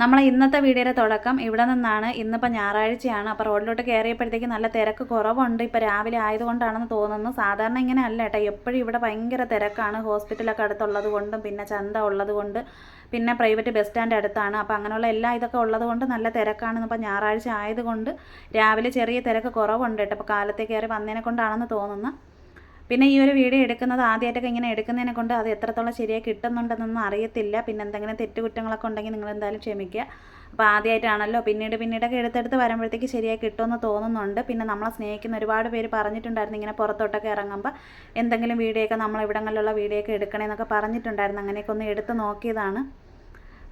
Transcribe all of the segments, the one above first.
നമ്മൾ ഇന്നത്തെ വീഡിയോയുടെ തുടക്കം ഇവിടെ നിന്നാണ്. ഇന്നിപ്പോൾ ഞായറാഴ്ചയാണ്. അപ്പോൾ റോഡിലോട്ട് കയറിയപ്പോഴത്തേക്ക് നല്ല തിരക്ക് കുറവുണ്ട്. ഇപ്പോൾ രാവിലെ ആയതുകൊണ്ടാണെന്ന് തോന്നുന്നു. സാധാരണ ഇങ്ങനെ അല്ല കേട്ടോ. എപ്പോഴും ഇവിടെ ഭയങ്കര തിരക്കാണ്. ഹോസ്പിറ്റലൊക്കെ അടുത്തുള്ളത് കൊണ്ടും പിന്നെ ചന്ത ഉള്ളത് കൊണ്ട് പിന്നെ പ്രൈവറ്റ് ബസ് സ്റ്റാൻഡ് അടുത്താണ്. അപ്പോൾ അങ്ങനെയുള്ള എല്ലാ ഇതൊക്കെ ഉള്ളത് കൊണ്ട് നല്ല തിരക്കാണ്. ഇപ്പോൾ ഞായറാഴ്ച ആയതുകൊണ്ട് രാവിലെ ചെറിയ തിരക്ക് കുറവുണ്ട് കേട്ടോ. അപ്പോൾ കാലത്തെ കയറി വന്നതിനെ കൊണ്ടാണെന്ന് തോന്നുന്നു. പിന്നെ ഈ ഒരു വീഡിയോ എടുക്കുന്നത് ആദ്യമായിട്ടൊക്കെ ഇങ്ങനെ എടുക്കുന്നതിനെ കൊണ്ട് അത് എത്രത്തോളം ശരിയായി കിട്ടുന്നുണ്ടെന്നൊന്നും അറിയത്തില്ല. പിന്നെ എന്തെങ്കിലും തെറ്റുകുറ്റങ്ങളൊക്കെ ഉണ്ടെങ്കിൽ നിങ്ങൾ എന്തായാലും ക്ഷമിക്കുക. അപ്പോൾ ആദ്യമായിട്ടാണല്ലോ പിന്നീട് പിന്നീടൊക്കെ എടുത്തെടുത്ത് വരുമ്പോഴത്തേക്ക് ശരിയായി കിട്ടുമെന്ന് തോന്നുന്നുണ്ട്. പിന്നെ നമ്മളെ സ്നേഹിക്കുന്ന ഒരുപാട് പേര് പറഞ്ഞിട്ടുണ്ടായിരുന്നു ഇങ്ങനെ പുറത്തോട്ടൊക്കെ ഇറങ്ങുമ്പോൾ എന്തെങ്കിലും വീഡിയോ ഒക്കെ നമ്മൾ ഇവിടങ്ങളിലുള്ള വീഡിയോ ഒക്കെ എടുക്കണമെന്നൊക്കെ പറഞ്ഞിട്ടുണ്ടായിരുന്നു. അങ്ങനെയൊക്കെ ഒന്ന് എടുത്ത് നോക്കിയതാണ്.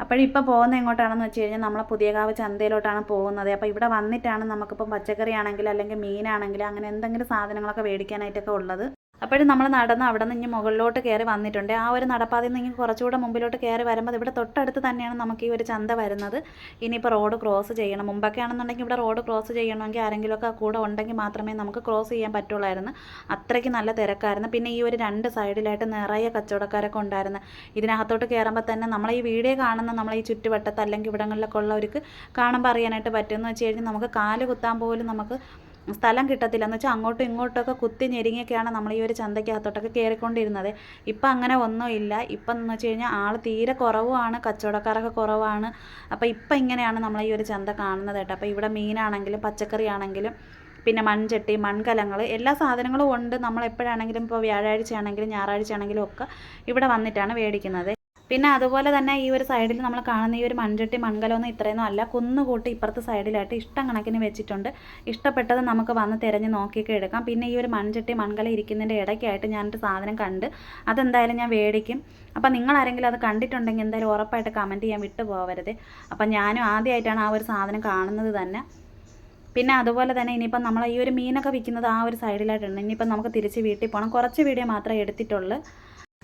അപ്പോഴിപ്പോൾ പോകുന്നത് എങ്ങോട്ടാണെന്ന് വെച്ച് കഴിഞ്ഞാൽ നമ്മളെ പുതിയകാവ് ചന്തയിലോട്ടാണ് പോകുന്നത്. അപ്പോൾ ഇവിടെ വന്നിട്ടാണ് നമുക്കിപ്പം പച്ചക്കറി അല്ലെങ്കിൽ മീനാണെങ്കിൽ അങ്ങനെ എന്തെങ്കിലും സാധനങ്ങളൊക്കെ മേടിക്കാനായിട്ടൊക്കെ ഉള്ളത്. അപ്പോഴും നമ്മൾ നടന്ന് അവിടെ നിന്ന് ഇനി മുകളിലോട്ട് കയറി വന്നിട്ടുണ്ട്. ആ ഒരു നടപ്പാതയിൽ നിന്ന് കുറച്ചുകൂടെ മുമ്പിലോട്ട് കയറി വരുമ്പോൾ ഇവിടെ തൊട്ടടുത്ത് തന്നെയാണ് നമുക്ക് ഈ ഒരു ചന്ത വരുന്നത്. ഇനിയിപ്പോൾ റോഡ് ക്രോസ് ചെയ്യണം. മുമ്പൊക്കെ ആണെന്നുണ്ടെങ്കിൽ ഇവിടെ റോഡ് ക്രോസ് ചെയ്യണമെങ്കിൽ ആരെങ്കിലുമൊക്കെ കൂടെ ഉണ്ടെങ്കിൽ മാത്രമേ നമുക്ക് ക്രോസ് ചെയ്യാൻ പറ്റുള്ളായിരുന്നു. അത്രയ്ക്ക് നല്ല തിരക്കായിരുന്നു. പിന്നെ ഈ ഒരു രണ്ട് സൈഡിലായിട്ട് നിറയെ കച്ചവടക്കാരൊക്കെ ഉണ്ടായിരുന്നു. ഇതിനകത്തോട്ട് കയറുമ്പോൾ തന്നെ നമ്മൾ ഈ വീഡിയോ കാണുന്ന നമ്മൾ ഈ ചുറ്റുവട്ടത്ത് അല്ലെങ്കിൽ ഇവിടങ്ങളിലൊക്കെ ഉള്ളവർക്ക് കാണുമ്പോൾ അറിയാനായിട്ട് പറ്റുമെന്ന് വെച്ച് കഴിഞ്ഞാൽ നമുക്ക് കാൽ കുത്താൻ പോലും നമുക്ക് സ്ഥലം കിട്ടത്തില്ല. എന്ന് വെച്ചാൽ അങ്ങോട്ടും ഇങ്ങോട്ടൊക്കെ കുത്തി ഞെരുങ്ങിയൊക്കെയാണ് നമ്മൾ ഈ ഒരു ചന്തയ്ക്കകത്തോട്ടൊക്കെ കയറിക്കൊണ്ടിരുന്നത് ഇപ്പം അങ്ങനെ ഒന്നുമില്ല ഇപ്പം എന്ന് വെച്ച് കഴിഞ്ഞാൽ ആൾ തീരെ കുറവുമാണ് കച്ചവടക്കാരൊക്കെ കുറവാണ്. അപ്പോൾ ഇപ്പം ഇങ്ങനെയാണ് നമ്മൾ ഈ ഒരു ചന്ത കാണുന്നത് കേട്ടോ. അപ്പോൾ ഇവിടെ മീനാണെങ്കിലും പച്ചക്കറി ആണെങ്കിലും പിന്നെ മൺചട്ടി മൺകലങ്ങൾ എല്ലാ സാധനങ്ങളും ഉണ്ട്. നമ്മൾ എപ്പോഴാണെങ്കിലും ഇപ്പോൾ വ്യാഴാഴ്ച ആണെങ്കിലും ഞായറാഴ്ച ആണെങ്കിലും ഒക്കെ ഇവിടെ വന്നിട്ടാണ് മേടിക്കുന്നത് പിന്നെ അതുപോലെ തന്നെ ഈ ഒരു സൈഡിൽ നമ്മൾ കാണുന്ന ഈ ഒരു മൺചട്ടി മൺകലമൊന്നും ഇത്രയൊന്നും അല്ല. കുന്നുകൂട്ടി ഇപ്പുറത്തെ സൈഡിലായിട്ട് ഇഷ്ടം കണക്കിന് വെച്ചിട്ടുണ്ട്. ഇഷ്ടപ്പെട്ടത് നമുക്ക് വന്ന് തിരഞ്ഞ് നോക്കിയൊക്കെ എടുക്കാം. പിന്നെ ഈ ഒരു മൺചട്ടി മൺകല ഇരിക്കുന്നതിന്റെ ഇടയ്ക്കായിട്ട് ഞാനൊരു സാധനം കണ്ട് അതെന്തായാലും ഞാൻ മേടിക്കും. അപ്പം നിങ്ങൾ ആരെങ്കിലും അത് കണ്ടിട്ടുണ്ടെങ്കിൽ എന്തായാലും ഉറപ്പായിട്ട് കമന്റ് ചെയ്യാൻ വിട്ടു പോകരുത് അപ്പം ഞാനും ആദ്യമായിട്ടാണ് ആ ഒരു സാധനം കാണുന്നത് തന്നെ. പിന്നെ അതുപോലെ തന്നെ ഇനിയിപ്പം നമ്മൾ ഈ ഒരു മീനൊക്കെ വിൽക്കുന്നത് ആ ഒരു സൈഡിലായിട്ടുണ്ട്. ഇനിയിപ്പം നമുക്ക് തിരിച്ച് വീട്ടിൽ പോകണം. കുറച്ച് വീഡിയോ മാത്രമേ എടുത്തിട്ടുള്ളൂ.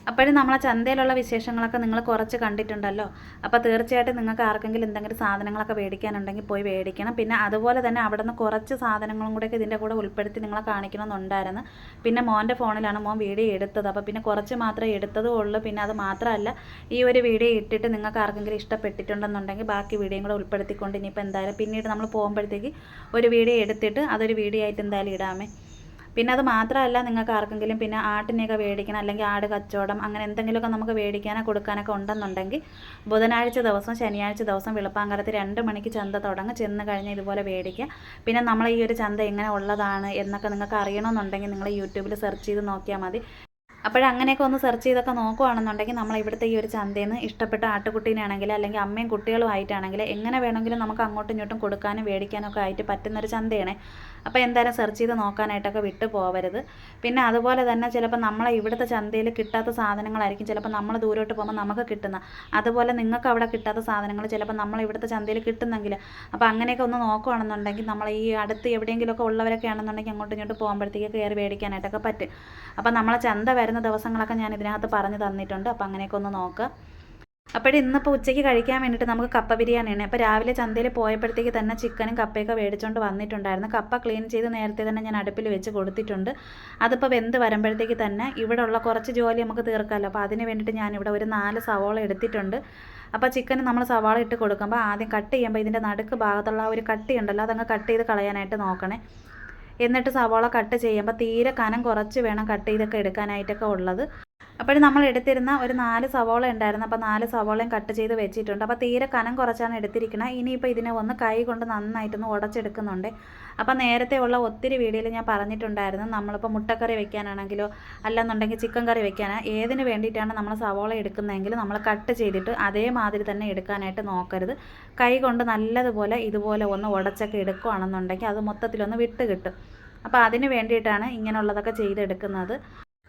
അപ്പോഴും നമ്മളെ ചന്തയിലുള്ള വിശേഷങ്ങളൊക്കെ നിങ്ങൾ കുറച്ച് കണ്ടിട്ടുണ്ടല്ലോ. അപ്പോൾ തീർച്ചയായിട്ടും നിങ്ങൾക്ക് ആർക്കെങ്കിലും എന്തെങ്കിലും സാധനങ്ങളൊക്കെ മേടിക്കാനുണ്ടെങ്കിൽ പോയി മേടിക്കണം. പിന്നെ അതുപോലെ തന്നെ അവിടെ നിന്ന് കുറച്ച് സാധനങ്ങളും കൂടെയൊക്കെ ഇതിന്റെ കൂടെ ഉൾപ്പെടുത്തി നിങ്ങളെ കാണിക്കണമെന്നുണ്ടായിരുന്നു. പിന്നെ മോന്റെ ഫോണിലാണ് മോൻ വീഡിയോ എടുത്തത്. അപ്പോൾ പിന്നെ കുറച്ച് മാത്രമേ എടുത്തതും ഉള്ളൂ. പിന്നെ അത് മാത്രമല്ല ഈ ഒരു വീഡിയോ ഇട്ടിട്ട് നിങ്ങൾക്ക് ആർക്കെങ്കിലും ഇഷ്ടപ്പെട്ടിട്ടുണ്ടെന്നുണ്ടെങ്കിൽ ബാക്കി വീഡിയോയും കൂടെ ഉൾപ്പെടുത്തിക്കൊണ്ട് ഇനിയിപ്പോൾ എന്തായാലും പിന്നീട് നമ്മൾ പോകുമ്പോഴത്തേക്ക് ഒരു വീഡിയോ എടുത്തിട്ട് അതൊരു വീഡിയോ ആയിട്ട് എന്തായാലും ഇടാമേ. പിന്നെ അത് മാത്രമല്ല നിങ്ങൾക്ക് ആർക്കെങ്കിലും പിന്നെ ആട്ടിനെയൊക്കെ മേടിക്കണം അല്ലെങ്കിൽ ആട് കച്ചവടം അങ്ങനെ എന്തെങ്കിലുമൊക്കെ നമുക്ക് മേടിക്കാനോ കൊടുക്കാനൊക്കെ ഉണ്ടെന്നുണ്ടെങ്കിൽ ബുധനാഴ്ച ദിവസം ശനിയാഴ്ച ദിവസം വെളുപ്പാങ്കരത്ത് രണ്ട് മണിക്ക് ചന്ത തുടങ്ങി ചെന്ന് കഴിഞ്ഞാൽ ഇതുപോലെ മേടിക്കുക പിന്നെ നമ്മൾ ഈ ഒരു ചന്ത എങ്ങനെ ഉള്ളതാണ് എന്നൊക്കെ നിങ്ങൾക്ക് അറിയണമെന്നുണ്ടെങ്കിൽ നിങ്ങൾ യൂട്യൂബിൽ സെർച്ച് ചെയ്ത് നോക്കിയാൽ മതി. അപ്പോഴങ്ങനെയൊക്കെ ഒന്ന് സെർച്ച് ചെയ്തൊക്കെ നോക്കുവാണെന്നുണ്ടെങ്കിൽ നമ്മൾ ഇവിടുത്തെ ഈ ഒരു ചന്തയിൽ നിന്ന് ഇഷ്ടപ്പെട്ട ആട്ടുകുട്ടീനാണെങ്കിൽ അല്ലെങ്കിൽ അമ്മയും കുട്ടികളും ആയിട്ടാണെങ്കിൽ എങ്ങനെ വേണമെങ്കിലും നമുക്ക് അങ്ങോട്ടും ഇങ്ങോട്ടും കൊടുക്കാനും മേടിക്കാനും ഒക്കെ ആയിട്ട് പറ്റുന്നൊരു ചന്തയാണ്. അപ്പോൾ എന്തായാലും സെർച്ച് ചെയ്ത് നോക്കാനായിട്ടൊക്കെ വിട്ടു പോകരുത് പിന്നെ അതുപോലെ തന്നെ ചിലപ്പോൾ നമ്മളെ ഇവിടുത്തെ ചന്തയിൽ കിട്ടാത്ത സാധനങ്ങളായിരിക്കും. ചിലപ്പോൾ നമ്മൾ ദൂരോട്ട് പോകുമ്പോൾ നമുക്ക് കിട്ടുന്ന. അതുപോലെ നിങ്ങൾക്ക് അവിടെ കിട്ടാത്ത സാധനങ്ങൾ ചിലപ്പോൾ നമ്മൾ ഇവിടുത്തെ ചന്തയിൽ കിട്ടുന്നെങ്കിൽ അപ്പോൾ അങ്ങനെയൊക്കെ ഒന്ന് നോക്കുകയാണെന്നുണ്ടെങ്കിൽ നമ്മൾ ഈ അടുത്ത് എവിടെയെങ്കിലുമൊക്കെ ഉള്ളവരൊക്കെ ആണെന്നുണ്ടെങ്കിൽ അങ്ങോട്ടും ഇങ്ങോട്ട് പോകുമ്പോഴത്തേക്ക് കയറി മേടിക്കാനായിട്ടൊക്കെ പറ്റും. അപ്പോൾ നമ്മളെ ചന്ത വരുന്ന ദിവസങ്ങളൊക്കെ ഞാൻ ഇതിനകത്ത് പറഞ്ഞു തന്നിട്ടുണ്ട്. അപ്പോൾ അങ്ങനെയൊക്കെ ഒന്ന് നോക്കുക അപ്പോൾ ഇന്നിപ്പോൾ ഉച്ചയ്ക്ക് കഴിക്കാൻ വേണ്ടിയിട്ട് നമുക്ക് കപ്പ ബിരിയാണിയാണ്. അപ്പോൾ രാവിലെ ചന്തയിൽ പോയപ്പോഴത്തേക്ക് തന്നെ ചിക്കനും കപ്പയൊക്കെ മേടിച്ചുകൊണ്ട് വന്നിട്ടുണ്ടായിരുന്നു. കപ്പ ക്ലീൻ ചെയ്ത് നേരത്തെ തന്നെ ഞാൻ അടുപ്പിൽ വെച്ച് കൊടുത്തിട്ടുണ്ട്. അതിപ്പോൾ വെന്ത് വരുമ്പോഴത്തേക്ക് തന്നെ ഇവിടെ ഉള്ള കുറച്ച് ജോലി നമുക്ക് തീർക്കാമല്ലോ. അപ്പോൾ അതിന് വേണ്ടിയിട്ട് ഞാനിവിടെ ഒരു നാല് സവോള എടുത്തിട്ടുണ്ട്. അപ്പോൾ ചിക്കൻ നമ്മൾ സവാള ഇട്ട് കൊടുക്കുമ്പോൾ ആദ്യം കട്ട് ചെയ്യുമ്പോൾ ഇതിന്റെ നടുക്ക് ഭാഗത്തുള്ള ആ ഒരു കട്ടി ഉണ്ടല്ലോ അതങ്ങ് കട്ട് ചെയ്ത് കളയാനായിട്ട് നോക്കണേ. എന്നിട്ട് സവാള കട്ട് ചെയ്യുമ്പോൾ തീരെ കനം കുറച്ച് വേണം കട്ട് ചെയ്തൊക്കെ എടുക്കാനായിട്ടൊക്കെ ഉള്ളത്. അപ്പോഴും നമ്മൾ എടുത്തിരുന്ന ഒരു നാല് സവോള ഉണ്ടായിരുന്നു. അപ്പോൾ നാല് സവോളയും കട്ട് ചെയ്ത് വെച്ചിട്ടുണ്ട്. അപ്പോൾ തീരെ കനം കുറച്ചാണ് എടുത്തിരിക്കുന്നത്. ഇനിയിപ്പോൾ ഇതിനെ ഒന്ന് കൈ കൊണ്ട് നന്നായിട്ടൊന്ന് ഉടച്ചെടുക്കുന്നുണ്ട്. അപ്പോൾ നേരത്തെ ഉള്ള ഒത്തിരി വീഡിയോയിൽ ഞാൻ പറഞ്ഞിട്ടുണ്ടായിരുന്നു. നമ്മളിപ്പോൾ മുട്ടക്കറി വെക്കാനാണെങ്കിലോ അല്ലെന്നുണ്ടെങ്കിൽ ചിക്കൻ കറി വെക്കാനോ ഏതിന് വേണ്ടിയിട്ടാണ് നമ്മൾ സവോള എടുക്കുന്നതെങ്കിൽ നമ്മൾ കട്ട് ചെയ്തിട്ട് അതേമാതിരി തന്നെ എടുക്കാനായിട്ട് നോക്കരുത്. കൈ കൊണ്ട് നല്ലതുപോലെ ഇതുപോലെ ഒന്ന് ഉടച്ചൊക്കെ എടുക്കുകയാണെന്നുണ്ടെങ്കിൽ അത് മൊത്തത്തിലൊന്ന് വിട്ട് കിട്ടും. അപ്പോൾ അതിന് വേണ്ടിയിട്ടാണ് ഇങ്ങനെയുള്ളതൊക്കെ ചെയ്തെടുക്കുന്നത്.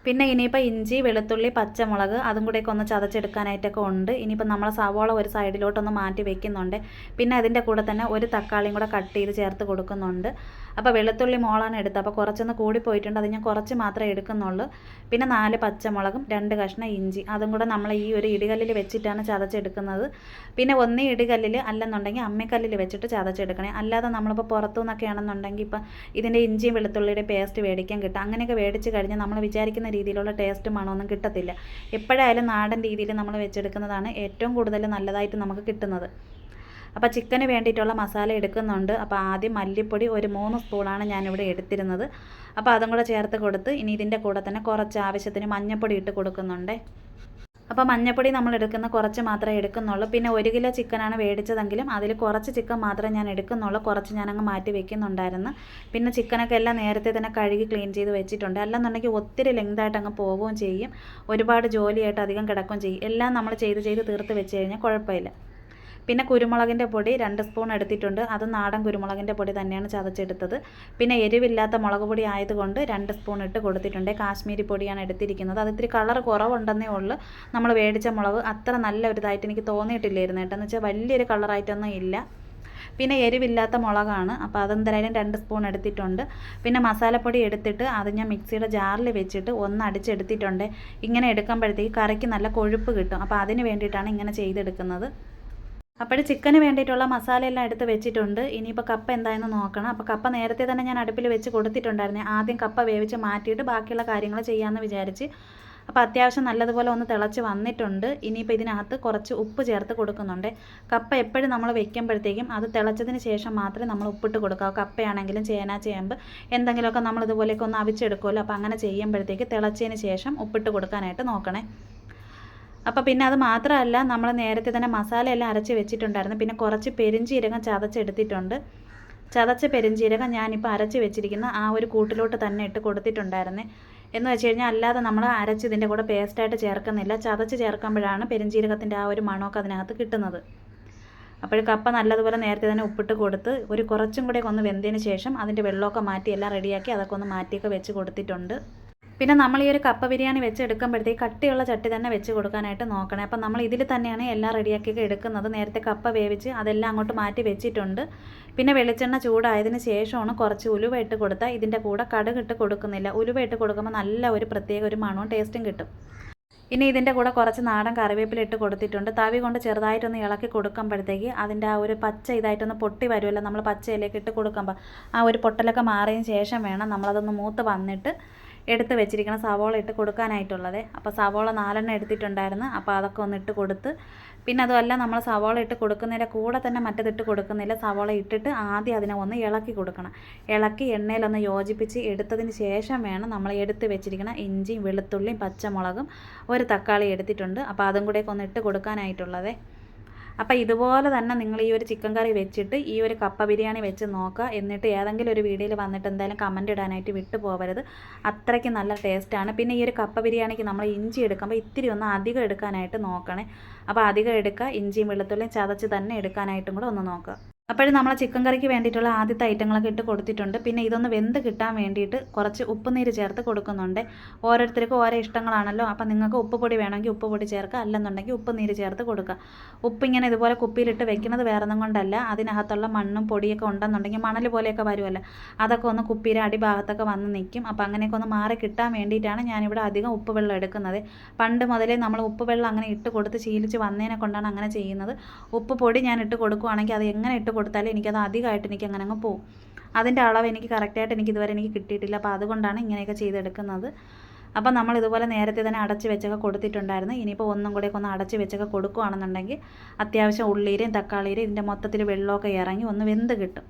പിന്നെ ഇനിയിപ്പോൾ ഇഞ്ചി വെളുത്തുള്ളി പച്ചമുളക് അതും കൂടെയൊക്കെ ഒന്ന് ചതച്ചെടുക്കാനായിട്ടൊക്കെ ഉണ്ട്. ഇനിയിപ്പോൾ നമ്മൾ സവോള ഒരു സൈഡിലോട്ടൊന്ന് മാറ്റി വെക്കുന്നുണ്ട്. പിന്നെ അതിന്റെ കൂടെ തന്നെ ഒരു തക്കാളിയും കൂടെ കട്ട് ചെയ്ത് ചേർത്ത് കൊടുക്കുന്നുണ്ട്. അപ്പോൾ വെളുത്തുള്ളി മോളാണ് എടുത്തത്. അപ്പോൾ കുറച്ചൊന്ന് കൂടി പോയിട്ടുണ്ട്. അത് ഞാൻ കുറച്ച് മാത്രമേ എടുക്കുന്നുള്ളൂ. പിന്നെ നാല് പച്ചമുളകും രണ്ട് കഷ്ണം ഇഞ്ചി. അതും കൂടെ നമ്മൾ ഈ ഒരു ഇടികല്ലിൽ വെച്ചിട്ടാണ് ചതച്ചെടുക്കുന്നത്. പിന്നെ ഒന്നേ ഇടികല്ലിൽ അല്ലെന്നുണ്ടെങ്കിൽ അമ്മിക്കല്ലിൽ വെച്ചിട്ട് ചതച്ചെടുക്കണേ. അല്ലാതെ നമ്മളിപ്പോൾ പുറത്തു നിന്നൊക്കെ ആണെന്നുണ്ടെങ്കിൽ ഇപ്പം ഇതിന്റെ ഇഞ്ചിയും വെളുത്തുള്ളിയുടെ പേസ്റ്റ് മേടിക്കാൻ കിട്ടും. അങ്ങനെയൊക്കെ മേടിച്ച് കഴിഞ്ഞാൽ നമ്മൾ വിചാരിക്കുന്ന രീതിയിലുള്ള ടേസ്റ്റ് മണമൊന്നും കിട്ടത്തില്ല. എപ്പോഴായാലും നാടൻ രീതിയിൽ നമ്മൾ വെച്ചെടുക്കുന്നതാണ് ഏറ്റവും കൂടുതൽ നല്ലതായിട്ട് നമുക്ക് കിട്ടുന്നത്. അപ്പോൾ ചിക്കന് വേണ്ടിയിട്ടുള്ള മസാല എടുക്കുന്നുണ്ട്. അപ്പോൾ ആദ്യം മല്ലിപ്പൊടി ഒരു മൂന്ന് സ്പൂണാണ് ഞാനിവിടെ എടുത്തിരുന്നത്. അപ്പോൾ അതും കൂടെ ചേർത്ത് കൊടുത്ത് ഇനി ഇതിന്റെ കൂടെ തന്നെ കുറച്ച് ആവശ്യത്തിന് മഞ്ഞൾപ്പൊടി ഇട്ട് കൊടുക്കുന്നുണ്ട്. അപ്പോൾ മഞ്ഞപ്പൊടി നമ്മൾ എടുക്കുന്ന കുറച്ച് മാത്രമേ എടുക്കുന്നുള്ളൂ. പിന്നെ ഒരു കിലോ ചിക്കനാണ് മേടിച്ചതെങ്കിലും അതിൽ കുറച്ച് ചിക്കൻ മാത്രമേ ഞാൻ എടുക്കുന്നുള്ളൂ. കുറച്ച് ഞാനങ്ങ് മാറ്റി വെക്കുന്നുണ്ടായിരുന്നു. പിന്നെ ചിക്കനൊക്കെ എല്ലാം നേരത്തെ തന്നെ കഴുകി ക്ലീൻ ചെയ്ത് വെച്ചിട്ടുണ്ട്. അല്ലെന്നുണ്ടെങ്കിൽ ഒത്തിരി ലെങ്തായിട്ട് അങ്ങ് പോവുകയും ചെയ്യും. ഒരുപാട് ജോലിയായിട്ട് അധികം കിടക്കുകയും ചെയ്യും. എല്ലാം നമ്മൾ ചെയ്ത് ചെയ്ത് തീർത്ത് വെച്ച് കഴിഞ്ഞാൽ കുഴപ്പമില്ല. പിന്നെ കുരുമുളകിന്റെ പൊടി രണ്ട് സ്പൂൺ എടുത്തിട്ടുണ്ട്. അത് നാടൻ കുരുമുളകിന്റെ പൊടി തന്നെയാണ് ചതച്ചെടുത്തത്. പിന്നെ എരിവില്ലാത്ത മുളക് പൊടി ആയതുകൊണ്ട് രണ്ട് സ്പൂൺ ഇട്ട് കൊടുത്തിട്ടുണ്ട്. കാശ്മീരി പൊടിയാണ് എടുത്തിരിക്കുന്നത്. അത് ഇത്തിരി കളർ കുറവുണ്ടെന്നേ ഉള്ളൂ. നമ്മൾ മേടിച്ച മുളക് അത്ര നല്ല ഒരിതായിട്ട് എനിക്ക് തോന്നിയിട്ടില്ലായിരുന്നു കേട്ടോ. എന്ന് വെച്ചാൽ വലിയൊരു കളറായിട്ടൊന്നും ഇല്ല. പിന്നെ എരിവില്ലാത്ത മുളകാണ്. അപ്പോൾ അതെന്തായാലും രണ്ട് സ്പൂൺ എടുത്തിട്ടുണ്ട്. പിന്നെ മസാലപ്പൊടി എടുത്തിട്ട് അത് ഞാൻ മിക്സിയുടെ ജാറിൽ വെച്ചിട്ട് ഒന്ന് അടിച്ചെടുത്തിട്ടുണ്ട്. ഇങ്ങനെ എടുക്കുമ്പോഴത്തേക്ക് കറിക്ക് നല്ല കൊഴുപ്പ് കിട്ടും. അപ്പോൾ അതിന് വേണ്ടിയിട്ടാണ് ഇങ്ങനെ ചെയ്തെടുക്കുന്നത്. അപ്പോൾ ചിക്കന് വേണ്ടിയിട്ടുള്ള മസാലയെല്ലാം എടുത്ത് വെച്ചിട്ടുണ്ട്. ഇനിയിപ്പോൾ കപ്പ എന്തായെന്ന് നോക്കണം. അപ്പോൾ കപ്പ നേരത്തെ തന്നെ ഞാൻ അടുപ്പിൽ വെച്ച് കൊടുത്തിട്ടുണ്ടായിരുന്നു. ആദ്യം കപ്പ വേവിച്ച് മാറ്റിയിട്ട് ബാക്കിയുള്ള കാര്യങ്ങൾ ചെയ്യാമെന്ന് വിചാരിച്ച്. അപ്പോൾ അത്യാവശ്യം നല്ലതുപോലെ ഒന്ന് തിളച്ച് വന്നിട്ടുണ്ട്. ഇനിയിപ്പോൾ ഇതിനകത്ത് കുറച്ച് ഉപ്പ് ചേർത്ത് കൊടുക്കുന്നുണ്ട്. കപ്പ എപ്പോഴും നമ്മൾ വെക്കുമ്പോഴത്തേക്കും അത് തിളച്ചതിന് ശേഷം മാത്രമേ നമ്മൾ ഉപ്പിട്ട് കൊടുക്കാവൂ. കപ്പയാണെങ്കിലും ചേന ചേമ്പ് എന്തെങ്കിലുമൊക്കെ നമ്മൾ ഇതുപോലെയൊക്കെ ഒന്ന് അവിച്ചെടുക്കുമല്ലോ. അപ്പോൾ അങ്ങനെ ചെയ്യുമ്പോഴത്തേക്ക് തിളച്ചതിന് ശേഷം ഉപ്പിട്ട് കൊടുക്കാനായിട്ട് നോക്കണേ. അപ്പോൾ പിന്നെ അത് മാത്രമല്ല നമ്മൾ നേരത്തെ തന്നെ മസാലയെല്ലാം അരച്ച് വെച്ചിട്ടുണ്ടായിരുന്നു. പിന്നെ കുറച്ച് പെരിഞ്ചീരകം ചതച്ചെടുത്തിട്ടുണ്ട്. ചതച്ച പെരിഞ്ചീരകം ഞാനിപ്പോൾ അരച്ച് വെച്ചിരിക്കുന്ന. ആ ഒരു കൂട്ടിലോട്ട് തന്നെ ഇട്ട് കൊടുത്തിട്ടുണ്ടായിരുന്നേ. എന്ന് വെച്ച് കഴിഞ്ഞാൽ അല്ലാതെ നമ്മൾ അരച്ച് ഇതിന്റെ കൂടെ പേസ്റ്റായിട്ട് ചേർക്കുന്നില്ല. ചതച്ച് ചേർക്കുമ്പോഴാണ് പെരിഞ്ചീരകത്തിന്റെ ആ ഒരു മണമൊക്കെ അതിനകത്ത് കിട്ടുന്നത്. അപ്പോൾ കപ്പ നല്ലതുപോലെ നേരത്തെ തന്നെ ഉപ്പിട്ട് കൊടുത്ത് ഒരു കുറച്ചും കൂടെ ഒന്ന് വെന്തതിന് ശേഷം അതിന്റെ വെള്ളമൊക്കെ മാറ്റി എല്ലാം റെഡിയാക്കി അതൊക്കെ ഒന്ന് മാറ്റിയൊക്കെ വെച്ച് കൊടുത്തിട്ടുണ്ട്. പിന്നെ നമ്മൾ ഈ ഒരു കപ്പ ബിരിയാണി വെച്ച് എടുക്കുമ്പോഴത്തേക്ക് കട്ടിയുള്ള ചട്ടി തന്നെ വെച്ച് കൊടുക്കാനായിട്ട് നോക്കണേ. അപ്പം നമ്മൾ ഇതിൽ തന്നെയാണ് എല്ലാം റെഡിയാക്കി എടുക്കുന്നത്. നേരത്തെ കപ്പ വേവിച്ച് അതെല്ലാം അങ്ങോട്ട് മാറ്റി വെച്ചിട്ടുണ്ട്. പിന്നെ വെളിച്ചെണ്ണ ചൂടായതിന് ശേഷമാണ് കുറച്ച് ഉലുവ ഇട്ട് കൊടുത്താൽ ഇതിന്റെ കൂടെ കടുകിട്ട് കൊടുക്കുന്നില്ല. ഉലുവ ഇട്ട് കൊടുക്കുമ്പോൾ നല്ല ഒരു പ്രത്യേക ഒരു മണവും ടേസ്റ്റും കിട്ടും. ഇനി ഇതിന്റെ കൂടെ കുറച്ച് നാടൻ കറിവേപ്പില ഇട്ട് കൊടുത്തിട്ടുണ്ട്. തവി കൊണ്ട് ചെറുതായിട്ടൊന്ന് ഇളക്കി കൊടുക്കുമ്പോഴത്തേക്ക് അതിന്റെ ആ ഒരു പച്ച ഇതായിട്ടൊന്ന് പൊട്ടി വരുമല്ലോ. നമ്മൾ പച്ചയിലേക്ക് ഇട്ട് കൊടുക്കുമ്പോൾ ആ ഒരു പൊട്ടലൊക്കെ മാറിയതിന് ശേഷം വേണം നമ്മളതൊന്ന് മൂത്ത് വന്നിട്ട് എടുത്ത് വെച്ചിരിക്കണം സവോള ഇട്ട് കൊടുക്കാനായിട്ടുള്ളത്. അപ്പോൾ സവോള നാലെണ്ണം എടുത്തിട്ടുണ്ടായിരുന്നു. അപ്പോൾ അതൊക്കെ ഒന്ന് ഇട്ട് കൊടുത്ത് പിന്നെ അതുമല്ല നമ്മൾ സവോള ഇട്ട് കൊടുക്കുന്നതിന്റെ കൂടെ തന്നെ മറ്റേതിട്ട് കൊടുക്കുന്നില്ല. സവോള ഇട്ടിട്ട് ആദ്യം അതിനെ ഒന്ന് ഇളക്കി കൊടുക്കണം. ഇളക്കി എണ്ണയിലൊന്ന് യോജിപ്പിച്ച് എടുത്തതിന് ശേഷം വേണം നമ്മൾ എടുത്ത് വെച്ചിരിക്കണം ഇഞ്ചിയും വെളുത്തുള്ളിയും പച്ചമുളകും ഒരു തക്കാളി എടുത്തിട്ടുണ്ട്. അപ്പോൾ അതും കൂടെയൊക്കെ ഒന്ന് ഇട്ട് കൊടുക്കാനായിട്ടുള്ളത്. അപ്പോൾ ഇതുപോലെ തന്നെ നിങ്ങൾ ഈ ഒരു ചിക്കൻ കറി വെച്ചിട്ട് ഈ ഒരു കപ്പ ബിരിയാണി വെച്ച് നോക്കുക. എന്നിട്ട് ഏതെങ്കിലും ഒരു വീഡിയോയിൽ വന്നിട്ട് എന്തായാലും കമന്റ് ഇടാനായിട്ട് വിട്ടു പോകരുത് അത്രയ്ക്ക് നല്ല ടേസ്റ്റാണ് പിന്നെ ഈ ഒരു കപ്പ ബിരിയാണിക്ക് നമ്മൾ ഇഞ്ചി എടുക്കുമ്പോൾ ഇത്തിരി ഒന്ന് അധികം എടുക്കാനായിട്ട് നോക്കണേ. അപ്പോൾ അധികം എടുക്കുക. ഇഞ്ചിയും വെളുത്തുള്ളിയും ചതച്ച് തന്നെ എടുക്കാനായിട്ടും കൂടെ ഒന്ന് നോക്കുക. അപ്പോഴും നമ്മൾ ചിക്കൻ കറിക്ക് വേണ്ടിയിട്ടുള്ള ആദ്യത്തെ ഐറ്റങ്ങളൊക്കെ ഇട്ട് കൊടുത്തിട്ടുണ്ട്. പിന്നെ ഇതൊന്ന് വെന്ത് കിട്ടാൻ വേണ്ടിയിട്ട് കുറച്ച് ഉപ്പുനീര് ചേർത്ത് കൊടുക്കുന്നുണ്ട്. ഓരോരുത്തർക്കും ഓരോ ഇഷ്ടങ്ങളാണല്ലോ. അപ്പം നിങ്ങൾക്ക് ഉപ്പ് പൊടി വേണമെങ്കിൽ ഉപ്പ് പൊടി ചേർക്കുക. അല്ലെന്നുണ്ടെങ്കിൽ ഉപ്പുനീര് ചേർത്ത് കൊടുക്കുക. ഉപ്പ് ഇങ്ങനെ ഇതുപോലെ കുപ്പിയിലിട്ട് വെക്കുന്നത് വേറൊന്നും കൊണ്ടല്ല. അതിനകത്തുള്ള മണ്ണും പൊടിയൊക്കെ ഉണ്ടെന്നുണ്ടെങ്കിൽ മണൽ പോലെയൊക്കെ വരുമല്ലോ. അതൊക്കെ ഒന്ന് കുപ്പിയുടെ അടിഭാഗത്തൊക്കെ വന്ന് നിൽക്കും. അപ്പോൾ അങ്ങനെയൊക്കെ ഒന്ന് മാറി കിട്ടാൻ വേണ്ടിയിട്ടാണ് ഞാനിവിടെ അധികം ഉപ്പ് വെള്ളം എടുക്കുന്നത്. പണ്ട് മുതലേ നമ്മൾ ഉപ്പ് വെള്ളം അങ്ങനെ ഇട്ട് കൊടുത്ത് ശീലിച്ച് വന്നതിനെ കൊണ്ടാണ് അങ്ങനെ ചെയ്യുന്നത്. ഉപ്പ് പൊടി ഞാൻ ഇട്ട് കൊടുക്കുകയാണെങ്കിൽ അത് എങ്ങനെ ഇട്ട് കൊടുത്താലും എനിക്കത് അധികമായിട്ട് എനിക്ക് അങ്ങനെ അങ്ങ് പോകും അതിന്റെ അളവ് എനിക്ക് കറക്റ്റായിട്ട് എനിക്ക് ഇതുവരെ എനിക്ക് കിട്ടിയിട്ടില്ല. അപ്പോൾ അതുകൊണ്ടാണ് ഇങ്ങനെയൊക്കെ ചെയ്തെടുക്കുന്നത്. അപ്പോൾ നമ്മൾ ഇതുപോലെ നേരത്തെ തന്നെ അടച്ച് വെച്ചൊക്കെ കൊടുത്തിട്ടുണ്ടായിരുന്നു. ഇനിയിപ്പോൾ ഒന്നും കൂടെയൊക്കെ ഒന്ന് അടച്ച് വെച്ചൊക്കെ കൊടുക്കുകയാണെന്നുണ്ടെങ്കിൽ അത്യാവശ്യം ഉള്ളീരെയും തക്കാളിയിലും ഇതിന്റെ മൊത്തത്തിൽ വെള്ളമൊക്കെ ഇറങ്ങി ഒന്ന് വെന്ത് കിട്ടും.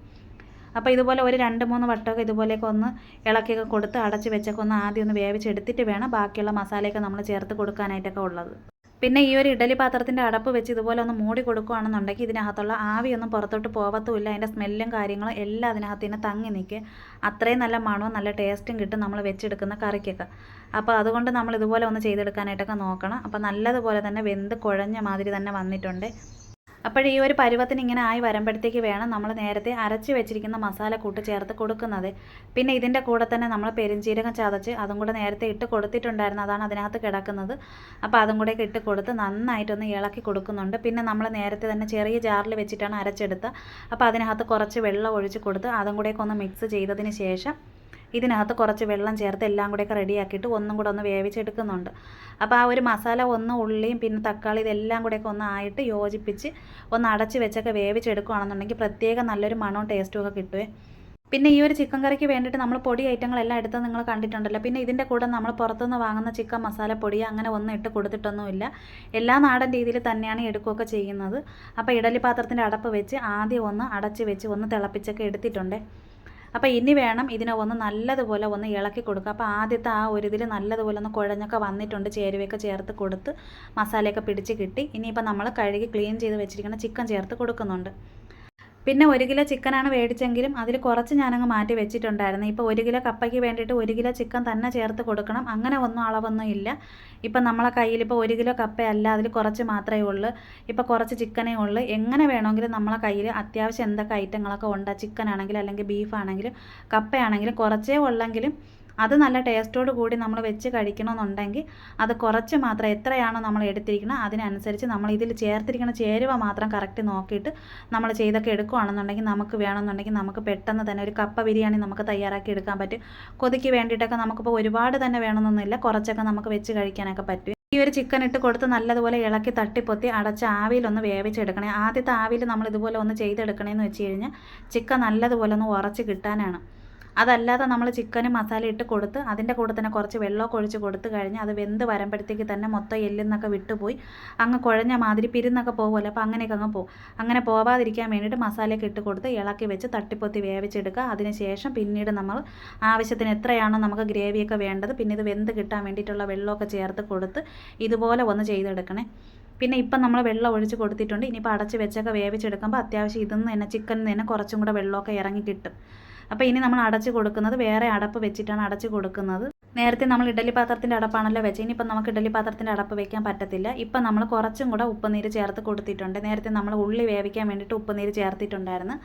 അപ്പോൾ ഇതുപോലെ ഒരു രണ്ട് മൂന്ന് വട്ടമൊക്കെ ഇതുപോലെയൊക്കെ ഒന്ന് ഇളക്കിയൊക്കെ കൊടുത്ത് അടച്ച് വെച്ചൊക്കെ ഒന്ന് ആദ്യം ഒന്ന് വേവിച്ചെടുത്തിട്ട് വേണം ബാക്കിയുള്ള മസാലയൊക്കെ നമ്മൾ ചേർത്ത് കൊടുക്കാനായിട്ടൊക്കെ ഉള്ളത്. പിന്നെ ഈ ഒരു ഇഡലി പാത്രത്തിന്റെ അടപ്പ് വെച്ച് ഇതുപോലെ ഒന്ന് മൂടി കൊടുക്കുകയാണെന്നുണ്ടെങ്കിൽ ഇതിനകത്തുള്ള ആവിയൊന്നും പുറത്തോട്ട് പോകത്തുമില്ല അതിന്റെ സ്മെല്ലും കാര്യങ്ങളും എല്ലാം അതിനകത്ത് തന്നെ തങ്ങി നിൽക്കുക അത്രയും നല്ല മണവും നല്ല ടേസ്റ്റും കിട്ടും നമ്മൾ വെച്ചെടുക്കുന്ന കറിക്കൊക്കെ. അപ്പോൾ അതുകൊണ്ട് നമ്മൾ ഇതുപോലെ ഒന്ന് ചെയ്തെടുക്കാനായിട്ടൊക്കെ നോക്കണം. അപ്പോൾ നല്ലതുപോലെ തന്നെ വെന്ത് കുഴഞ്ഞ മാതിരി തന്നെ വന്നിട്ടുണ്ട്. അപ്പോൾ ഈ ഒരു പരുവത്തിന് ഇങ്ങനെ ആയി വരുമ്പോഴത്തേക്ക് വേണം നമ്മൾ നേരത്തെ അരച്ച് വെച്ചിരിക്കുന്ന മസാല കൂട്ട് ചേർത്ത് കൊടുക്കുന്നത്. പിന്നെ ഇതിന്റെ കൂടെ തന്നെ നമ്മൾ പെരിഞ്ചീരകം ചതച്ച് അതും കൂടെ നേരത്തെ ഇട്ട് കൊടുത്തിട്ടുണ്ടായിരുന്നു. അതാണ് അതിനകത്ത് കിടക്കുന്നത്. അപ്പോൾ അതും കൂടെ ഇട്ട് കൊടുത്ത് നന്നായിട്ടൊന്ന് ഇളക്കി കൊടുക്കുന്നുണ്ട്. പിന്നെ നമ്മൾ നേരത്തെ തന്നെ ചെറിയ ജാറിൽ വെച്ചിട്ടാണ് അരച്ചെടുത്ത്. അപ്പോൾ അതിനകത്ത് കുറച്ച് വെള്ളം ഒഴിച്ച് കൊടുത്ത് അതും കൂടെയൊക്കെ ഒന്ന് മിക്സ് ചെയ്തതിന് ശേഷം ഇതിനകത്ത് കുറച്ച് വെള്ളം ചേർത്ത് എല്ലാം കൂടെയൊക്കെ റെഡിയാക്കിയിട്ട് ഒന്നും കൂടെ ഒന്ന് വേവിച്ചെടുക്കുന്നുണ്ട്. അപ്പോൾ ആ ഒരു മസാല ഒന്ന് ഉള്ളിയും പിന്നെ തക്കാളി ഇതെല്ലാം കൂടെയൊക്കെ ഒന്ന് ആയിട്ട് യോജിപ്പിച്ച് ഒന്ന് അടച്ച് വെച്ചൊക്കെ വേവിച്ചെടുക്കുകയാണെന്നുണ്ടെങ്കിൽ പ്രത്യേകം നല്ലൊരു മണവും ടേസ്റ്റും ഒക്കെ കിട്ടുമേ പിന്നെ ഈ ഒരു ചിക്കൻ കറിക്ക് വേണ്ടിയിട്ട് നമ്മൾ പൊടി ഐറ്റങ്ങളെല്ലാം എടുത്ത് നിങ്ങൾ കണ്ടിട്ടുണ്ടല്ലോ. പിന്നെ ഇതിന്റെ കൂടെ നമ്മൾ പുറത്തുനിന്ന് വാങ്ങുന്ന ചിക്കൻ മസാല പൊടി അങ്ങനെ ഒന്നും ഇട്ട് കൊടുത്തിട്ടൊന്നുമില്ല. എല്ലാ നാടൻ രീതിയിൽ തന്നെയാണ് എടുക്കുകയൊക്കെ ചെയ്യുന്നത്. അപ്പോൾ ഇഡലി പാത്രത്തിന്റെ അടപ്പ് വെച്ച് ആദ്യം ഒന്ന് അടച്ച് വെച്ച് ഒന്ന് തിളപ്പിച്ചൊക്കെ എടുത്തിട്ടുണ്ട്. അപ്പോൾ ഇനി വേണം ഇതിനെ ഒന്ന് നല്ലതുപോലെ ഒന്ന് ഇളക്കി കൊടുക്കുക. അപ്പോൾ ആദ്യത്തെ ആ ഒരു ഇതിൽ നല്ലതുപോലെ ഒന്ന് കുഴഞ്ഞൊക്കെ വന്നിട്ടുണ്ട് ചേരുവയൊക്കെ ചേർത്ത് കൊടുത്ത് മസാലയൊക്കെ പിടിച്ച് കിട്ടി. ഇനിയിപ്പോൾ നമ്മൾ കഴുകി ക്ലീൻ ചെയ്ത് വെച്ചിരിക്കുന്ന ചിക്കൻ ചേർത്ത് കൊടുക്കുന്നുണ്ട്. പിന്നെ ഒരു കിലോ ചിക്കനാണ് മേടിച്ചെങ്കിലും അതിൽ കുറച്ച് ഞാനങ്ങ് മാറ്റി വെച്ചിട്ടുണ്ടായിരുന്നു. ഇപ്പോൾ ഒരു കിലോ കപ്പയ്ക്ക് വേണ്ടിയിട്ട് ഒരു കിലോ ചിക്കൻ തന്നെ ചേർത്ത് കൊടുക്കണം. അങ്ങനെ ഒന്നും അളവൊന്നും ഇല്ല. ഇപ്പം നമ്മളെ കയ്യിൽ ഇപ്പോൾ ഒരു കിലോ കപ്പയല്ല അതിൽ കുറച്ച് മാത്രമേ ഉള്ളൂ. ഇപ്പോൾ കുറച്ച് ചിക്കനേ ഉള്ളൂ. എങ്ങനെ വേണമെങ്കിലും നമ്മളെ കയ്യിൽ അത്യാവശ്യം എന്തൊക്കെ ഐറ്റങ്ങളൊക്കെ ഉണ്ട്. ചിക്കൻ ആണെങ്കിലും അല്ലെങ്കിൽ ബീഫ് ആണെങ്കിലും കപ്പയാണെങ്കിലും കുറച്ചേ ഉള്ളെങ്കിലും അത് നല്ല ടേസ്റ്റോട് കൂടി നമ്മൾ വെച്ച് കഴിക്കണമെന്നുണ്ടെങ്കിൽ അത് കുറച്ച് മാത്രം എത്രയാണോ നമ്മൾ എടുത്തിരിക്കുന്നത് അതിനനുസരിച്ച് നമ്മൾ ഇതിൽ ചേർത്തിരിക്കുന്ന ചേരുവ മാത്രം കറക്റ്റ് നോക്കിയിട്ട് നമ്മൾ ചെയ്തൊക്കെ എടുക്കുകയാണെന്നുണ്ടെങ്കിൽ നമുക്ക് വേണമെന്നുണ്ടെങ്കിൽ നമുക്ക് പെട്ടെന്ന് തന്നെ ഒരു കപ്പ ബിരിയാണി നമുക്ക് തയ്യാറാക്കി എടുക്കാൻ പറ്റും. കൊതിക്ക് വേണ്ടിയിട്ടൊക്കെ നമുക്കിപ്പോൾ ഒരുപാട് തന്നെ വേണമെന്നൊന്നുമില്ല. കുറച്ചൊക്കെ നമുക്ക് വെച്ച് കഴിക്കാനൊക്കെ പറ്റും. ഈ ഒരു ചിക്കൻ ഇട്ട് കൊടുത്ത് നല്ലതുപോലെ ഇളക്കി തട്ടിപ്പൊത്തി അടച്ച ആവിയിലൊന്ന് വേവിച്ചെടുക്കണേ. ആദ്യത്തെ ആവിയിൽ നമ്മൾ ഇതുപോലെ ഒന്ന് ചെയ്തെടുക്കണേന്ന് വെച്ച് കഴിഞ്ഞാൽ ചിക്കൻ നല്ലതുപോലെ ഒന്ന് ഉറച്ച് കിട്ടാനാണ്. അതല്ലാതെ നമ്മൾ ചിക്കനും മസാല ഇട്ട് കൊടുത്ത് അതിന്റെ കൂടെ തന്നെ കുറച്ച് വെള്ളമൊക്കെ ഒഴിച്ച് കൊടുത്ത് കഴിഞ്ഞ് അത് വെന്ത് വരുമ്പോഴത്തേക്ക് തന്നെ മൊത്തം എല്ലിന്നൊക്കെ വിട്ടുപോയി. അങ്ങ് കുഴഞ്ഞ മാതിരി പിരിന്നൊക്കെ പോകുമല്ലോ അപ്പോൾ അങ്ങനെയൊക്കെ അങ്ങ് പോകും. അങ്ങനെ പോവാതിരിക്കാൻ വേണ്ടിയിട്ട് മസാലയൊക്കെ ഇട്ട് കൊടുത്ത് ഇളക്കി വെച്ച് തട്ടിപ്പൊത്തി വേവിച്ചെടുക്കുക. അതിന് ശേഷം പിന്നീട് നമ്മൾ ആവശ്യത്തിന് എത്രയാണോ നമുക്ക് ഗ്രേവിയൊക്കെ വേണ്ടത് പിന്നെ ഇത് വെന്ത് കിട്ടാൻ വേണ്ടിയിട്ടുള്ള വെള്ളമൊക്കെ ചേർത്ത് കൊടുത്ത് ഇതുപോലെ ഒന്ന് ചെയ്തെടുക്കണേ. പിന്നെ ഇപ്പം നമ്മൾ വെള്ളം ഒഴിച്ച് കൊടുത്തിട്ടുണ്ട്. ഇനിയിപ്പോൾ അടച്ച് വെച്ചൊക്കെ വേവിച്ചെടുക്കുമ്പോൾ അത്യാവശ്യം ഇതിൽ നിന്ന് തന്നെ ചിക്കനിൽ നിന്ന് തന്നെ കുറച്ചും കൂടെ വെള്ളമൊക്കെ ഇറങ്ങി കിട്ടും. അപ്പോൾ ഇനി നമ്മൾ അടച്ച് കൊടുക്കുന്നത് വേറെ അടപ്പ് വെച്ചിട്ടാണ് അടച്ച് കൊടുക്കുന്നത്. നേരത്തെ നമ്മൾ ഇഡലി പാത്രത്തിന്റെ അടപ്പാണല്ലോ വെച്ചത്. ഇനിയിപ്പം നമുക്ക് ഇഡലി പാത്രത്തിന്റെ അടപ്പ് വെക്കാൻ പറ്റത്തില്ല. ഇപ്പം നമ്മൾ കുറച്ചും കൂടെ ഉപ്പുനീര് ചേർത്ത് കൊടുത്തിട്ടുണ്ട്. നേരത്തെ നമ്മൾ ഉള്ളി വേവിക്കാൻ വേണ്ടിയിട്ട് ഉപ്പുനീര് ചേർത്തിട്ടുണ്ടായിരുന്നു.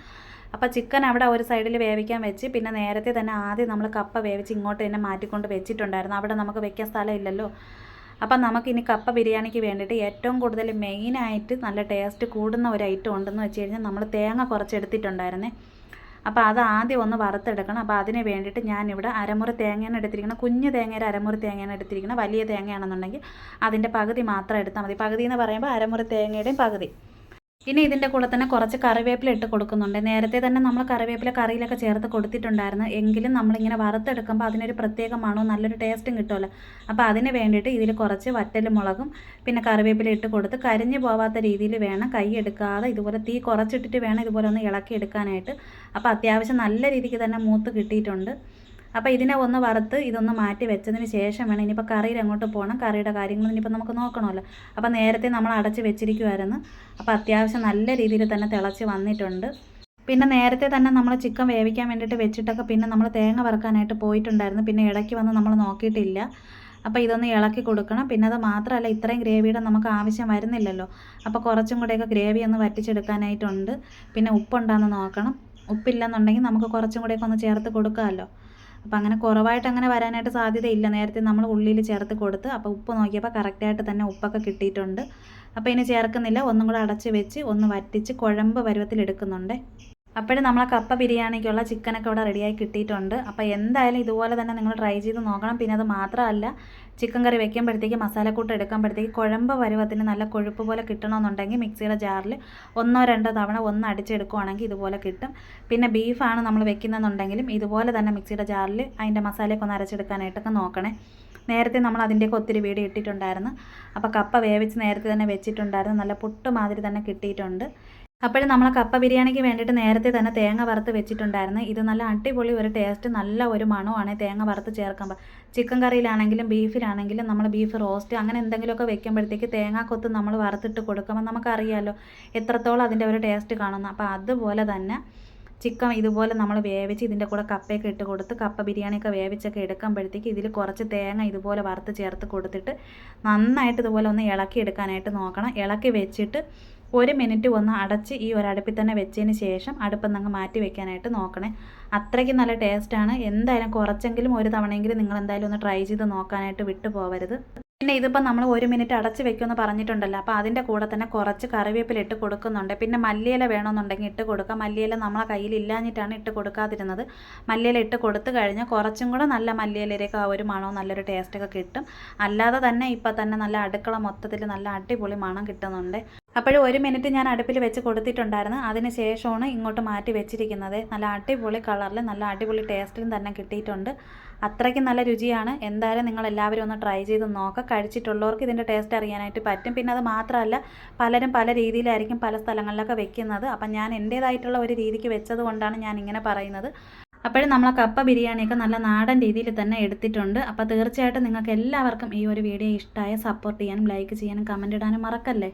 അപ്പോൾ ചിക്കൻ അവിടെ ഒരു സൈഡിൽ വേവിക്കാൻ വെച്ച് പിന്നെ നേരത്തെ തന്നെ ആദ്യം നമ്മൾ കപ്പ വേവിച്ച് ഇങ്ങോട്ട് തന്നെ മാറ്റിക്കൊണ്ട് വെച്ചിട്ടുണ്ടായിരുന്നു. അവിടെ നമുക്ക് വെക്കാൻ സ്ഥലമില്ലല്ലോ അപ്പം നമുക്കിനി കപ്പ ബിരിയാണിക്ക് വേണ്ടിയിട്ട് ഏറ്റവും കൂടുതൽ മെയിനായിട്ട് നല്ല ടേസ്റ്റ് കൂടുന്ന ഒരു ഐറ്റം ഉണ്ടെന്ന് വെച്ച് കഴിഞ്ഞാൽ നമ്മൾ തേങ്ങ കുറച്ച് എടുത്തിട്ടുണ്ടായിരുന്നേ. അപ്പോൾ അത് ആദ്യം ഒന്ന് വറുത്തെടുക്കണം. അപ്പോൾ അതിന് വേണ്ടിയിട്ട് ഞാനിവിടെ അരമുറി തേങ്ങയാണ് എടുത്തിരിക്കുന്നത് കുഞ്ഞ് തേങ്ങയുടെ അരമുറി തേങ്ങയാണ് എടുത്തിരിക്കുന്നത് വലിയ തേങ്ങയാണെന്നുണ്ടെങ്കിൽ അതിന്റെ പകുതി മാത്രം എടുത്താൽ മതി. പകുതി എന്ന് പറയുമ്പോൾ അരമുറി തേങ്ങയുടെയും പകുതി. ഇനി ഇതിന്റെ കൂടെ തന്നെ കുറച്ച് കറിവേപ്പില ഇട്ട് കൊടുക്കുന്നുണ്ട്. നേരത്തെ തന്നെ നമ്മൾ കറിവേപ്പില കറിയിലൊക്കെ ചേർത്ത് കൊടുത്തിട്ടുണ്ടായിരുന്നു. എങ്കിലും നമ്മളിങ്ങനെ വറുത്തെടുക്കുമ്പോൾ അതിനൊരു പ്രത്യേകമാണോ നല്ലൊരു ടേസ്റ്റും കിട്ടുമല്ലോ. അപ്പോൾ അതിന് വേണ്ടിയിട്ട് ഇതിൽ കുറച്ച് വറ്റൽ മുളകും പിന്നെ കറിവേപ്പില ഇട്ട് കൊടുത്ത് കരിഞ്ഞു പോവാത്ത രീതിയിൽ വേണം കൈ എടുക്കാതെ ഇതുപോലെ തീ കുറച്ചിട്ടിട്ട് വേണം ഇതുപോലെ ഒന്ന് ഇളക്കി എടുക്കാനായിട്ട്. അപ്പോൾ അത്യാവശ്യം നല്ല രീതിക്ക് തന്നെ മൂത്ത് കിട്ടിയിട്ടുണ്ട്. അപ്പോൾ ഇതിനെ ഒന്ന് വറുത്ത് ഇതൊന്ന് മാറ്റി വെച്ചതിന് ശേഷം വേണം ഇനിയിപ്പോൾ കറിയിൽ അങ്ങോട്ട് പോകണം കറിയുടെ കാര്യങ്ങൾ ഇനിയിപ്പോൾ നമുക്ക് നോക്കണമല്ലോ. അപ്പോൾ നേരത്തെ നമ്മൾ അടച്ച് വെച്ചിരിക്കുമായിരുന്നു അപ്പോൾ അത്യാവശ്യം നല്ല രീതിയിൽ തന്നെ തിളച്ച് വന്നിട്ടുണ്ട്. പിന്നെ നേരത്തെ തന്നെ നമ്മൾ ചിക്കൻ വേവിക്കാൻ വേണ്ടിയിട്ട് വെച്ചിട്ടൊക്കെ പിന്നെ നമ്മൾ തേങ്ങ വറുക്കാനായിട്ട് പോയിട്ടുണ്ടായിരുന്നു. പിന്നെ ഇടയ്ക്ക് വന്ന് നമ്മൾ നോക്കിയിട്ടില്ല. അപ്പോൾ ഇതൊന്ന് ഇളക്കി കൊടുക്കണം. പിന്നെ അത് മാത്രമല്ല ഇത്രയും ഗ്രേവിയുടെ നമുക്ക് ആവശ്യം വരുന്നില്ലല്ലോ. അപ്പോൾ കുറച്ചും കൂടെയൊക്കെ ഗ്രേവി ഒന്ന് വറ്റിച്ചെടുക്കാനായിട്ടുണ്ട്. പിന്നെ ഉപ്പുണ്ടാന്ന് നോക്കണം. ഉപ്പില്ലെന്നുണ്ടെങ്കിൽ നമുക്ക് കുറച്ചും കൂടെയൊക്കെ ഒന്ന് ചേർത്ത് കൊടുക്കാമല്ലോ. അപ്പോൾ അങ്ങനെ കുറവായിട്ട് അങ്ങനെ വരാനായിട്ട് സാധ്യതയില്ല. നേരത്തെ നമ്മൾ ഉള്ളിയിൽ ചേർത്ത് കൊടുത്ത് അപ്പോൾ ഉപ്പ് നോക്കിയപ്പോൾ കറക്റ്റായിട്ട് തന്നെ ഉപ്പൊക്കെ കിട്ടിയിട്ടുണ്ട്. അപ്പോൾ ഇനി ചേർക്കുന്നില്ല. ഒന്നും കൂടെ അടച്ച് വെച്ച് ഒന്ന് വറ്റിച്ച് കുഴമ്പ് പരുവത്തിൽ എടുക്കുന്നുണ്ട്. അപ്പോഴും നമ്മളെ കപ്പ ബിരിയാണിക്കുള്ള ചിക്കനൊക്കെ ഇവിടെ റെഡിയായി കിട്ടിയിട്ടുണ്ട്. അപ്പോൾ എന്തായാലും ഇതുപോലെ തന്നെ നിങ്ങൾ ട്രൈ ചെയ്ത് നോക്കണം. പിന്നെ അത് മാത്രമല്ല ചിക്കൻ കറി വെക്കുമ്പോഴത്തേക്ക് മസാലക്കൂട്ട് എടുക്കുമ്പോഴത്തേക്ക് കുഴമ്പ് പരുവത്തിന് നല്ല കൊഴുപ്പ് പോലെ കിട്ടണമെന്നുണ്ടെങ്കിൽ മിക്സിയുടെ ജാറിൽ ഒന്നോ രണ്ടോ തവണ ഒന്ന് അടിച്ചെടുക്കുവാണെങ്കിൽ ഇതുപോലെ കിട്ടും. പിന്നെ ബീഫാണ് നമ്മൾ വെക്കുന്നതെന്നുണ്ടെങ്കിലും ഇതുപോലെ തന്നെ മിക്സിയുടെ ജാറിൽ അതിന്റെ മസാലയൊക്കെ ഒന്ന് അരച്ചെടുക്കാനായിട്ടൊക്കെ നോക്കണേ. നേരത്തെ നമ്മൾ അതിന്റെയൊക്കെ ഒത്തിരി വീഡിയോ ഇട്ടിട്ടുണ്ടായിരുന്നു. അപ്പോൾ കപ്പ വേവിച്ച് നേരത്തെ തന്നെ വെച്ചിട്ടുണ്ടായിരുന്നു. നല്ല പുട്ട് മാതിരി തന്നെ കിട്ടിയിട്ടുണ്ട്. അപ്പോഴും നമ്മൾ കപ്പ ബിരിയാണിക്ക് വേണ്ടിയിട്ട് നേരത്തെ തന്നെ തേങ്ങ വറുത്ത് വെച്ചിട്ടുണ്ടായിരുന്നു. ഇത് നല്ല അടിപൊളി ഒരു ടേസ്റ്റ് നല്ല ഒരു മണമാണ് തേങ്ങ വറുത്ത് ചേർക്കുമ്പോൾ ചിക്കൻ കറിയിലാണെങ്കിലും ബീഫിലാണെങ്കിലും നമ്മൾ ബീഫ് റോസ്റ്റ് അങ്ങനെ എന്തെങ്കിലുമൊക്കെ വെക്കുമ്പോഴത്തേക്ക് തേങ്ങാക്കൊത്ത് നമ്മൾ വറുത്തിട്ട് കൊടുക്കുമ്പോൾ നമുക്കറിയാമല്ലോ എത്രത്തോളം അതിന്റെ ഒരു ടേസ്റ്റ് കാണുന്നു. അപ്പോൾ അതുപോലെ തന്നെ ചിക്കൻ ഇതുപോലെ നമ്മൾ വേവിച്ച് ഇതിന്റെ കൂടെ കപ്പയൊക്കെ ഇട്ട് കൊടുത്ത് കപ്പ ബിരിയാണിയൊക്കെ വേവിച്ചൊക്കെ എടുക്കുമ്പോഴത്തേക്ക് ഇതിൽ കുറച്ച് തേങ്ങ ഇതുപോലെ വറുത്ത് ചേർത്ത് കൊടുത്തിട്ട് നന്നായിട്ട് ഇതുപോലെ ഒന്ന് ഇളക്കി എടുക്കാനായിട്ട് നോക്കണം. ഇളക്കി വെച്ചിട്ട് ഒരു മിനിറ്റ് ഒന്ന് അടച്ച് ഈ ഒരു അടുപ്പിൽ തന്നെ വെച്ചതിന് ശേഷം അടുപ്പ് നിങ്ങൾ മാറ്റി വെക്കാനായിട്ട് നോക്കണേ. അത്രയ്ക്ക് നല്ല ടേസ്റ്റാണ് എന്തായാലും കുറച്ചെങ്കിലും ഒരു തവണയെങ്കിലും നിങ്ങൾ എന്തായാലും ഒന്ന് ട്രൈ ചെയ്ത് നോക്കാനായിട്ട് വിട്ടു പോകരുത് പിന്നെ ഇതിപ്പോൾ നമ്മൾ ഒരു മിനിറ്റ് അടച്ച് വെക്കുമെന്ന് പറഞ്ഞിട്ടുണ്ടല്ലോ. അപ്പോൾ അതിന്റെ കൂടെ തന്നെ കുറച്ച് കറിവേപ്പില ഇട്ട് കൊടുക്കുന്നുണ്ട്. പിന്നെ മല്ലിയില വേണമെന്നുണ്ടെങ്കിൽ ഇട്ട് കൊടുക്കാം. മല്ലിയില നമ്മളെ കയ്യിൽ ഇല്ലാഞ്ഞിട്ടാണ് ഇട്ട് കൊടുക്കാതിരുന്നത്. മല്ലിയില ഇട്ട് കൊടുത്തു കഴിഞ്ഞാൽ കുറച്ചും കൂടെ നല്ല മല്ലിയിലയിലേക്ക് ആ ഒരു മണവും നല്ലൊരു ടേസ്റ്റൊക്കെ കിട്ടും. അല്ലാതെ തന്നെ ഇപ്പോൾ തന്നെ നല്ല അടുക്കള മൊത്തത്തിൽ നല്ല അടിപൊളി മണം കിട്ടുന്നുണ്ട്. അപ്പോഴും ഒരു മിനിറ്റ് ഞാൻ അടുപ്പിൽ വെച്ച് കൊടുത്തിട്ടുണ്ടായിരുന്നു. അതിന് ശേഷമാണ് ഇങ്ങോട്ട് മാറ്റി വെച്ചിരിക്കുന്നത്. നല്ല അടിപൊളി കളറിൽ നല്ല അടിപൊളി ടേസ്റ്റിലും തന്നെ കിട്ടിയിട്ടുണ്ട്. അത്രയ്ക്കും നല്ല രുചിയാണ്. എന്തായാലും നിങ്ങൾ എല്ലാവരും ഒന്ന് ട്രൈ ചെയ്ത് നോക്കുക കഴിച്ചിട്ടുള്ളവർക്ക് ഇതിന്റെ ടേസ്റ്റ് അറിയാനായിട്ട് പറ്റും. പിന്നെ അത് മാത്രമല്ല പലരും പല രീതിയിലായിരിക്കും പല സ്ഥലങ്ങളിലൊക്കെ വെക്കുന്നത്. അപ്പം ഞാൻ എന്റേതായിട്ടുള്ള ഒരു രീതിക്ക് വെച്ചത് കൊണ്ടാണ് ഞാൻ ഇങ്ങനെ പറയുന്നത്. അപ്പോഴും നമ്മളെ കപ്പ ബിരിയാണിയൊക്കെ നല്ല നാടൻ രീതിയിൽ തന്നെ എടുത്തിട്ടുണ്ട്. അപ്പോൾ തീർച്ചയായിട്ടും നിങ്ങൾക്ക് എല്ലാവർക്കും ഈ ഒരു വീഡിയോ ഇഷ്ടമായ സപ്പോർട്ട് ചെയ്യാനും ലൈക്ക് ചെയ്യാനും കമന്റ് ഇടാനും മറക്കല്ലേ?